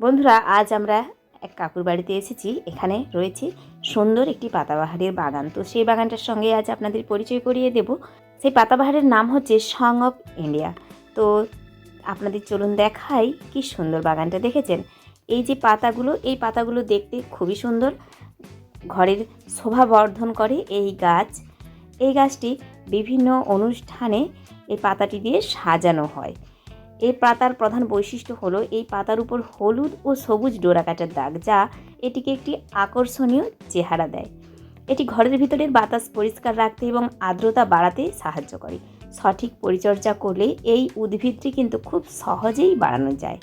বন্ধুরা, আজ আমরা এক কাকুর বাড়িতে এসেছি। এখানে রয়েছে সুন্দর একটি পাতাবাহারের বাগান। তো সেই বাগানটার সঙ্গে আজ আপনাদের পরিচয় করিয়ে দেব। সেই পাতাবাহারের নাম হচ্ছে সং অফ ইন্ডিয়া। তো আপনাদের চলুন দেখাই কি সুন্দর বাগানটা দেখেছেন। এই যে পাতাগুলো, এই পাতাগুলো দেখতে খুবই সুন্দর। ঘরের শোভা বর্ধন করে এই গাছ। এই গাছটি বিভিন্ন অনুষ্ঠানে এই পাতাটি দিয়ে সাজানো হয়। এই পাতার প্রধান বৈশিষ্ট্য হলো এই পাতার উপর হলুদ ও সবুজ ডোরাকাটার দাগ, যা এটিকে একটি আকর্ষণীয় চেহারা দেয়। এটি ঘরের ভিতরের বাতাস পরিষ্কার রাখতে এবং আর্দ্রতা বাড়াতে সাহায্য করে। সঠিক পরিচর্যা করলে এই উদ্ভিদটি কিন্তু খুব সহজেই বাড়ানো যায়।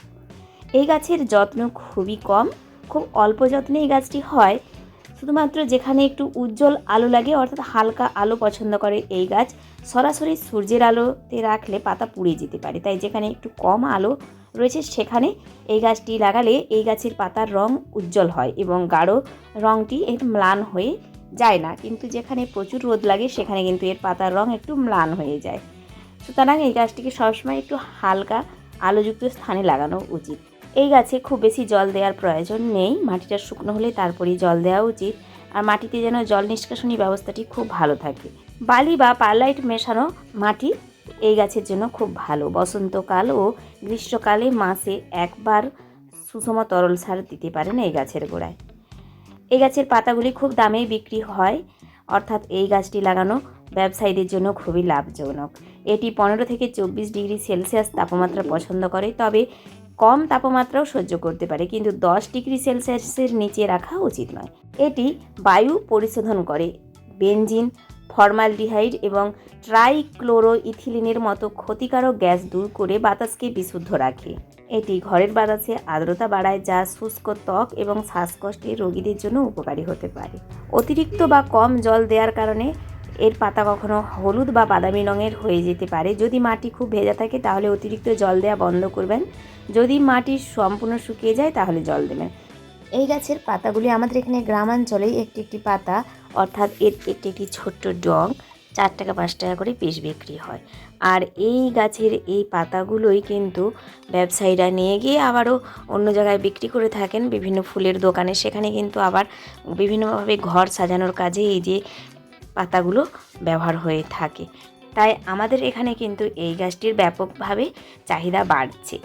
এই গাছের যত্ন খুবই কম। খুব অল্প যত্নে এই গাছটি হয়। শুধুমাত্র যেখানে একটু উজ্জ্বল আলো লাগে, অর্থাৎ হালকা আলো পছন্দ করে এই গাছ, সরাসরি সূর্যের আলোতে রাখলে পাতা পুড়ে যেতে পারে। তাই যেখানে একটু কম আলো রয়েছে, সেখানে এই গাছটি লাগালে এই গাছের পাতার রং উজ্জ্বল হয় এবং গাঢ় রঙটি এর ম্লান হয়ে যায় না। কিন্তু যেখানে প্রচুর রোদ লাগে, সেখানে কিন্তু এর পাতার রং একটু ম্লান হয়ে যায়। সুতরাং এই গাছটিকে সবসময় একটু হালকা আলোযুক্ত স্থানে লাগানো উচিত। এই গাছে খুব বেশি জল দেওয়ার প্রয়োজন নেই। মাটিটা শুকনো হলে তারপরেই জল দেওয়া উচিত। আর মাটিতে যেন জল নিষ্কাশনী ব্যবস্থাটি খুব ভালো থাকে। বালি বা পারলাইট মেশানো মাটি এই গাছের জন্য খুব ভালো। বসন্তকাল ও গ্রীষ্মকালে মাসে একবার সুষম তরল সার দিতে পারেন এই গাছের গোড়ায়। এই গাছের পাতাগুলি খুব দামেই বিক্রি হয়। অর্থাৎ এই গাছটি লাগানো ব্যবসায়ীদের জন্য খুবই লাভজনক। এটি পনেরো থেকে চব্বিশ ডিগ্রি সেলসিয়াস তাপমাত্রা পছন্দ করে। তবে কম তাপমাত্রাও সহ্য করতে পারে, কিন্তু দশ ডিগ্রি সেলসিয়াসের নিচে রাখা উচিত নয়। এটি বায়ু পরিশোধন করে। বেনজিন, ফর্মালডিহাইড এবং ট্রাইক্লোরোইথিলিনের মতো ক্ষতিকারক গ্যাস দূর করে বাতাসকে বিশুদ্ধ রাখে। এটি ঘরের বাতাসে আর্দ্রতা বাড়ায়, যা শুষ্ক ত্বক এবং শ্বাসকষ্টের রোগীদের জন্য উপকারী হতে পারে। অতিরিক্ত বা কম জল দেওয়ার কারণে এর পাতা কখনো হলুদ বা বাদামি রঙের হয়ে যেতে পারে। যদি মাটি খুব ভেজা থাকে, তাহলে অতিরিক্ত জল দেওয়া বন্ধ করবেন। যদি মাটি সম্পূর্ণ শুকিয়ে যায়, তাহলে জল দেবেন। এই গাছের পাতাগুলি আমাদের এখানে গ্রামাঞ্চলেই একটি একটি পাতা, অর্থাৎ এর একটি একটি ছোট্ট ডং, চার টাকা, পাঁচ টাকা করে পিস বিক্রি হয়। আর এই গাছের এই পাতাগুলোই কিন্তু ব্যবসায়ীরা নিয়ে গিয়ে আবারও অন্য জায়গায় বিক্রি করে থাকেন। বিভিন্ন ফুলের দোকানে সেখানে কিন্তু আবার বিভিন্নভাবে ঘর সাজানোর কাজে এই যে পাতাগুলো ব্যবহার হয়ে থাকে। তাই আমাদের এখানে কিন্তু এই গাছটির ব্যাপকভাবে চাহিদা বাড়ছে।